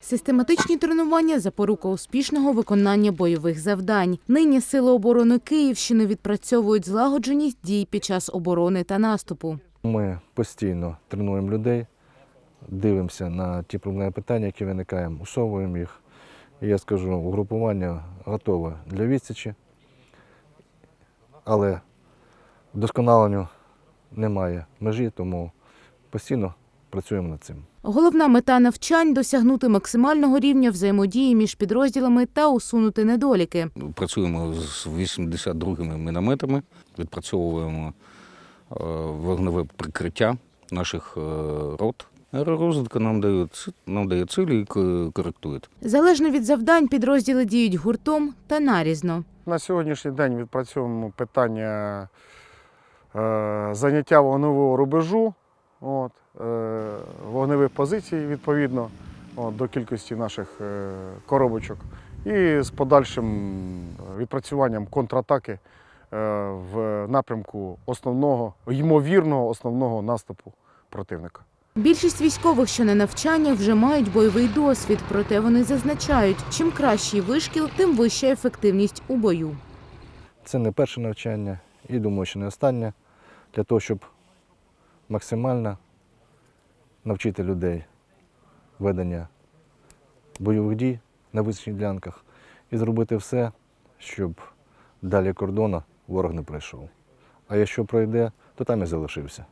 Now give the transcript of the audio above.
Систематичні тренування – запорука успішного виконання бойових завдань. Нині Сили оборони Київщини відпрацьовують злагодженість дій під час оборони та наступу. Ми постійно тренуємо людей, дивимося на ті проблемні питання, які виникають, усовуємо їх. Я скажу, угрупування готове для відсічі, але вдосконаленню немає межі, тому постійно працюємо над цим. Головна мета навчань – досягнути максимального рівня взаємодії між підрозділами та усунути недоліки. Працюємо з 82-ми мінометами, відпрацьовуємо е, вогневе прикриття наших е, рот. Аеророзвідка нам дає, нам дає цілі і ко- коректує. Залежно від завдань, підрозділи діють гуртом та нарізно. На сьогоднішній день відпрацьовуємо питання е, заняття вогневого рубежу, от, е, вогневих позицій відповідно от, до кількості наших е, коробочок і з подальшим відпрацюванням контратаки е, в напрямку основного, ймовірного основного наступу противника. Більшість військових, що на навчаннях, вже мають бойовий досвід, проте вони зазначають, чим кращий вишкіл, тим вища ефективність у бою. Це не перше навчання і думаю, що не останнє для того, щоб максимально навчити людей ведення бойових дій на визначених ділянках і зробити все, щоб далі кордону ворог не пройшов. А якщо пройде, то там і залишився.